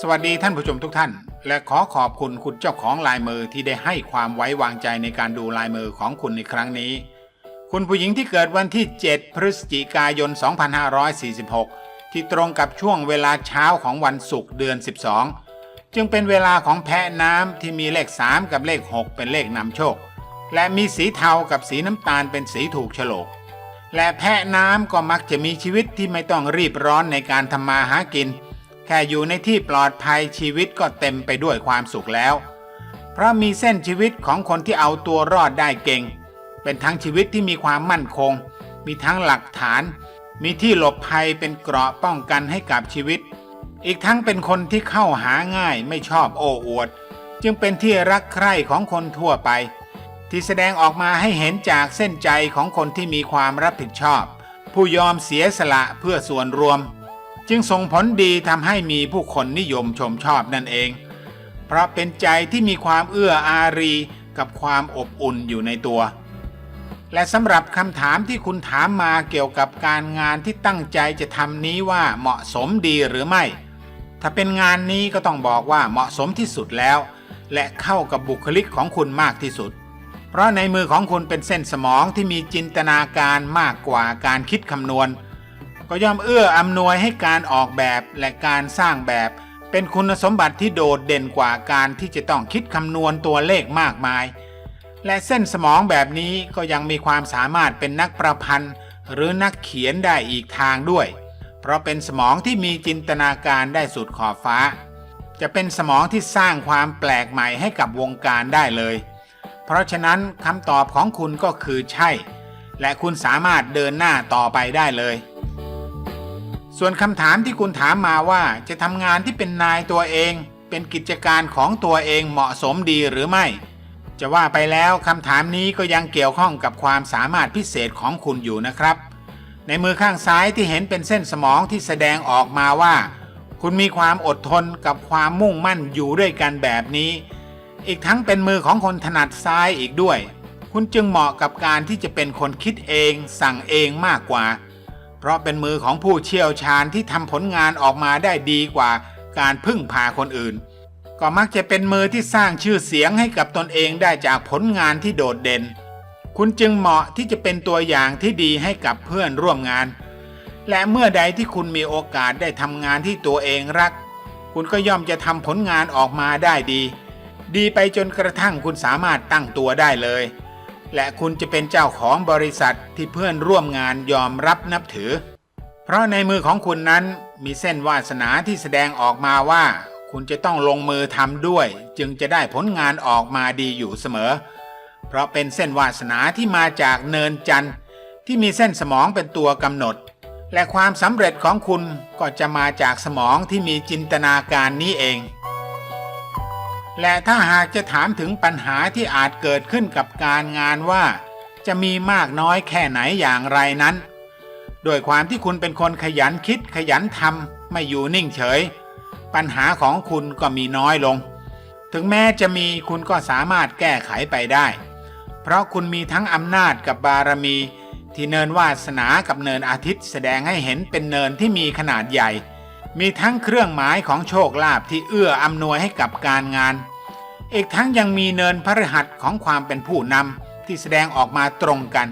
สวัสดีท่านผู้ชมทุกท่าน และขอขอบคุณคุณเจ้าของลายมือที่ได้ให้ความไว้วางใจในการดูลายมือของคุณในครั้งนี้ คุณผู้หญิงที่เกิดวันที่ 7 พฤศจิกายน 2546 ที่ตรงกับช่วงเวลาเช้าของวันศุกร์เดือน 12 จึงเป็นเวลาของแพะน้ำที่มีเลข 3 กับเลข 6 เป็นเลขนำโชค และมีสีเทากับสีน้ำตาลเป็นสีถูกโฉลก และแพะน้ำก็มักจะมีชีวิตที่ไม่ต้องรีบร้อนในการทำมาหากิน แค่อยู่ในที่ปลอดภัยชีวิตก็เต็มไปด้วยความสุขแล้ว เพราะมีเส้นชีวิตของคนที่เอาตัวรอดได้เก่ง เป็นทั้งชีวิตที่มีความมั่นคง มีทั้งหลักฐาน มีที่หลบภัยเป็นเกราะป้องกันให้กับชีวิต อีกทั้งเป็นคนที่เข้าหาง่ายไม่ชอบโอ้อวด จึงเป็นที่รักใคร่ของคนทั่วไป ที่แสดงออกมาให้เห็นจากเส้นใจของคนที่มีความรับผิดชอบ ผู้ยอมเสียสละเพื่อส่วนรวม จึงส่งผลดีทำให้มีผู้คนนิยมชมชอบนั่นเอง เพราะเป็นใจที่มีความเอื้ออารีกับความอบอุ่นอยู่ในตัว และสำหรับคำถามที่คุณถามมาเกี่ยวกับการงานที่ตั้งใจจะทำนี้ว่าเหมาะสมดีหรือไม่ ถ้าเป็นงานนี้ก็ต้องบอกว่าเหมาะสมที่สุดแล้ว และเข้ากับบุคลิกของคุณมากที่สุด เพราะในมือของคุณเป็นเส้นสมองที่มีจินตนาการมากกว่าการคิดคำนวณ ก็ย่อมเอื้ออำนวยให้การออกแบบและการสร้างแบบ เป็นคุณสมบัติที่โดดเด่นกว่าการที่จะต้องคิดคำนวณตัวเลขมากมาย และเส้นสมองแบบนี้ก็ยังมีความสามารถเป็นนักประพันธ์ หรือนักเขียนได้อีกทางด้วย เพราะเป็นสมองที่มีจินตนาการได้สุดขอบฟ้า จะเป็นสมองที่สร้างความแปลกใหม่ให้กับวงการได้เลย เพราะฉะนั้นคำตอบของคุณก็คือใช่ และคุณสามารถเดินหน้าต่อไปได้เลย ส่วนคำถามที่คุณถามมาว่าจะทำงานที่เป็นนายตัวเอง เป็นกิจการของตัวเองเหมาะสมดีหรือไม่ จะว่าไปแล้วคำถามนี้ก็ยังเกี่ยวข้องกับความสามารถพิเศษของคุณอยู่นะครับ ในมือข้างซ้ายที่เห็นเป็นเส้นสมองที่แสดงออกมาว่า คุณมีความอดทนกับความมุ่งมั่นอยู่ด้วยกันแบบนี้ อีกทั้งเป็นมือของคนถนัดซ้ายอีกด้วย คุณจึงเหมาะกับการที่จะเป็นคนคิดเอง สั่งเองมากกว่า เพราะเป็นมือของผู้เชี่ยวชาญที่ทำผลงานออกมาได้ดีกว่าการพึ่งพาคนอื่น ก็มักจะเป็นมือที่สร้างชื่อเสียงให้กับตนเองได้จากผลงานที่โดดเด่น คุณจึงเหมาะที่จะเป็นตัวอย่างที่ดีให้กับเพื่อนร่วมงาน และเมื่อใดที่คุณมีโอกาสได้ทำงานที่ตัวเองรัก คุณก็ย่อมจะทำผลงานออกมาได้ดี ดีไปจนกระทั่งคุณสามารถตั้งตัวได้เลย และคุณจะเป็นเจ้าของบริษัทที่เพื่อนร่วมงานยอมรับนับถือ เพราะในมือของคุณนั้นมีเส้นวาสนาที่แสดงออกมาว่า คุณจะต้องลงมือทำด้วย จึงจะได้ผลงานออกมาดีอยู่เสมอ เพราะเป็นเส้นวาสนาที่มาจากเนินจันทร์ที่มีเส้นสมองเป็นตัวกำหนด และความสำเร็จของคุณก็จะมาจากสมองที่มีจินตนาการนี้เอง และถ้าหากจะถามถึงปัญหาที่อาจเกิดขึ้นกับการงานว่า จะมีมากน้อยแค่ไหนอย่างไรนั้น โดยความที่คุณเป็นคนขยันคิดขยันทำไม่อยู่นิ่งเฉย ปัญหาของคุณก็มีน้อยลง ถึงแม้จะมีคุณก็สามารถแก้ไขไปได้ เพราะคุณมีทั้งอำนาจกับบารมี ที่เนินวาสนากับเนินอาทิตย์แสดงให้เห็นเป็นเนินที่มีขนาดใหญ่ มีทั้งเครื่องหมายของโชคลาภที่เอื้ออำนวยให้กับการงาน อีกทั้งยังมีเนินพฤหัสของความเป็นผู้นำที่แสดงออกมาตรงกัน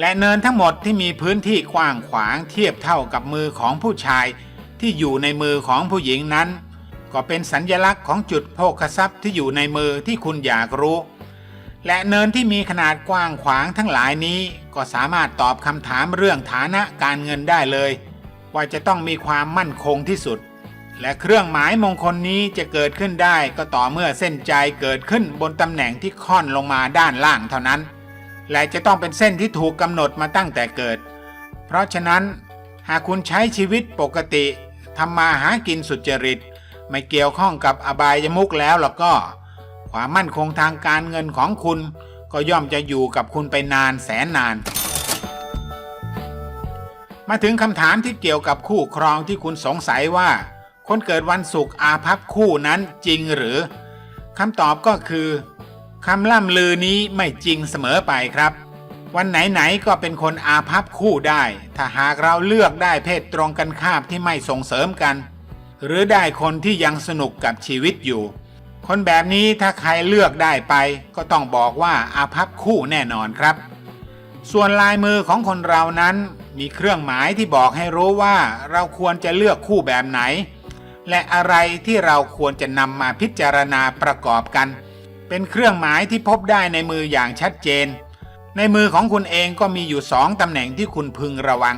และเนินทั้งหมดที่มีพื้นที่กว้างขวางเทียบเท่ากับมือของผู้ชาย ที่อยู่ในมือของผู้หญิงนั้น ก็เป็นสัญญลักษณ์ของจุดโภคทรัพย์ที่อยู่ในมือที่คุณอยากรู้ และเนินที่มีขนาดกว้างขวางทั้งหลายนี้ ก็สามารถตอบคำถามเรื่องฐานะการเงินได้เลย ว่าจะต้องมีความมั่นคงที่สุด และเครื่องหมายมงคลนี้จะเกิดขึ้นได้ก็ต่อเมื่อเส้นใจเกิดขึ้นบนตำแหน่งที่ค่อนลงมาด้านล่างเท่านั้น และจะต้องเป็นเส้นที่ถูกกำหนดมาตั้งแต่เกิด เพราะฉะนั้น หากคุณใช้ชีวิตปกติทำมาหากินสุจริต ไม่เกี่ยวข้องกับอบายมุกแล้วแล้วก็ ความมั่นคงทางการเงินของคุณก็ย่อมจะอยู่กับคุณไปนานแสนนาน มาถึงคำถามที่เกี่ยวกับคู่ครองที่คุณสงสัยว่า คนเกิดวันศุกร์อาภัพคู่นั้นจริงหรือคำตอบก็คือคำล่ำลือนี้ไม่จริงเสมอไปครับ วันไหนๆก็เป็นคนอาภัพคู่ได้ ถ้าหากเราเลือกได้เพศตรงกันข้ามที่ไม่ส่งเสริมกัน หรือได้คนที่ยังสนุกกับชีวิตอยู่ คนแบบนี้ถ้าใครเลือกได้ไป ก็ต้องบอกว่าอาภัพคู่แน่นอนครับ ส่วนลายมือของคนเรานั้น มีเครื่องหมายที่บอกให้รู้ว่าเราควรจะเลือกคู่แบบไหน และอะไรที่เราควรจะนำมาพิจารณาประกอบกัน เป็นเครื่องหมายที่พบได้ในมืออย่างชัดเจน ในมือของคุณเองก็มีอยู่สองตำแหน่งที่คุณพึงระวัง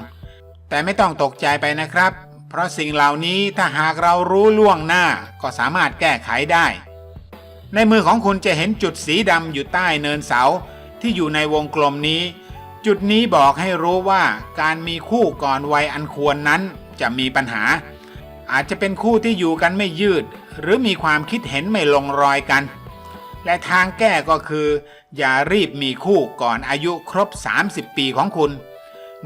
แต่ไม่ต้องตกใจไปนะครับ เพราะสิ่งเหล่านี้ถ้าหากเรารู้ล่วงหน้าก็สามารถแก้ไขได้ ในมือของคุณจะเห็นจุดสีดำอยู่ใต้เนินเสาที่อยู่ในวงกลมนี้ จุดนี้บอกให้รู้ว่าการมีคู่ก่อนวัยอันควรนั้นจะมีปัญหา อาจจะเป็นคู่ที่อยู่กันไม่ยืด หรือมีความคิดเห็นไม่ลงรอยกัน และทางแก้ก็คือ อย่ารีบมีคู่ก่อนอายุครบ 30 ปีของคุณ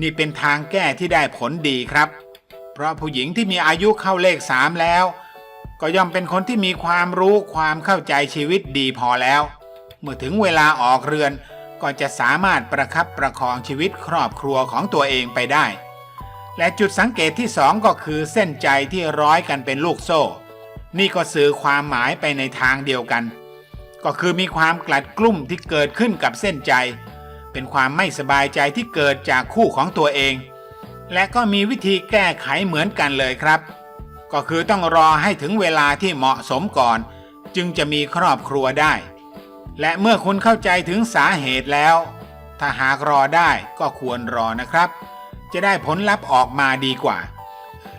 นี่เป็นทางแก้ที่ได้ผลดีครับ เพราะผู้หญิงที่มีอายุเข้าเลขสามแล้ว ก็ย่อมเป็นคนที่มีความรู้ความเข้าใจชีวิตดีพอแล้ว เมื่อถึงเวลาออกเรือน ก็จะสามารถประคับประคองชีวิตครอบครัวของตัวเองไปได้ และจุดสังเกตที่สองก็คือเส้นใจที่ร้อยกันเป็นลูกโซ่ นี่ก็สื่อความหมายไปในทางเดียวกัน ก็คือมีความกลัดกลุ้มที่เกิดขึ้นกับเส้นใจ เป็นความไม่สบายใจที่เกิดจากคู่ของตัวเอง และก็มีวิธีแก้ไขเหมือนกันเลยครับ ก็คือต้องรอให้ถึงเวลาที่เหมาะสมก่อน จึงจะมีครอบครัวได้ และเมื่อคุณเข้าใจถึงสาเหตุแล้ว ถ้าหากรอได้ก็ควรรอนะครับ จะได้ผลลัพธ์ออกมาดีกว่า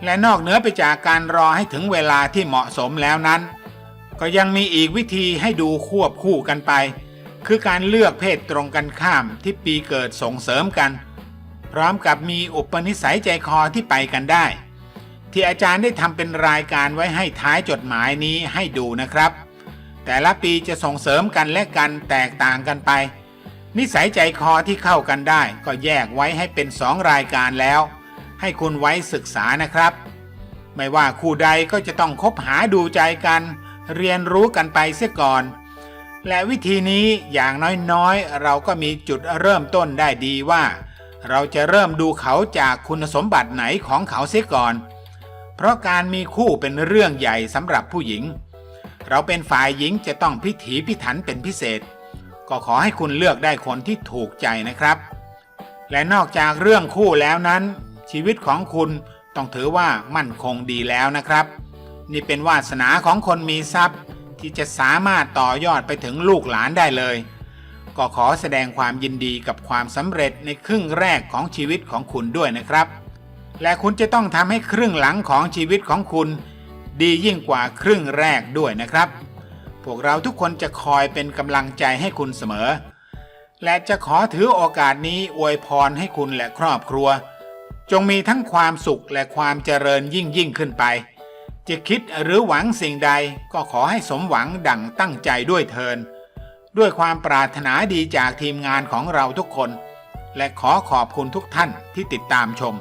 และนอกเหนือไปจากการรอให้ถึงเวลาที่เหมาะสมแล้วนั้น ก็ยังมีอีกวิธีให้ดูควบคู่กันไป คือการเลือกเพศตรงกันข้ามที่ปีเกิดส่งเสริมกัน พร้อมกับมีอุปนิสัยใจคอที่ไปกันได้ ที่อาจารย์ได้ทำเป็นรายการไว้ให้ท้ายจดหมายนี้ให้ดูนะครับ แต่ละปีจะส่งเสริมกันและกันแตกต่างกันไป นิสัยใจคอที่เข้ากันได้ก็แยกไว้ให้เป็นสองรายการแล้ว ให้คุณไว้ศึกษานะครับ ไม่ว่าคู่ใดก็จะต้องคบหาดูใจกัน เรียนรู้กันไปเสียก่อน และวิธีนี้อย่างน้อยๆ เราก็มีจุดเริ่มต้นได้ดีว่า เราจะเริ่มดูเขาจากคุณสมบัติไหนของเขาเสียก่อน เพราะการมีคู่เป็นเรื่องใหญ่สำหรับผู้หญิง เราเป็นฝ่ายหญิงจะต้องพิถีพิถันเป็นพิเศษ ก็ขอให้คุณเลือกได้คนที่ถูกใจนะครับ และนอกจากเรื่องคู่แล้วนั้น ชีวิตของคุณต้องถือว่ามั่นคงดีแล้วนะครับ นี่เป็นวาสนาของคนมีทรัพย์ ที่จะสามารถต่อยอดไปถึงลูกหลานได้เลย ก็ขอแสดงความยินดีกับความสำเร็จในครึ่งแรกของชีวิตของคุณด้วยนะครับ และคุณจะต้องทำให้ครึ่งหลังของชีวิตของคุณ ดียิ่งกว่าครึ่งแรกด้วยนะครับ พวกเราทุกคนจะคอยเป็นกำลังใจให้คุณเสมอ และจะขอถือโอกาสนี้อวยพรให้คุณและครอบครัว จงมีทั้งความสุขและความเจริญยิ่งยิ่งขึ้นไป จะคิดหรือหวังสิ่งใดก็ขอให้สมหวังดั่งตั้งใจด้วยเทินด้วยความปรารถนาดีจากทีมงานของเราทุกคน และขอขอบคุณทุกท่านที่ติดตามชม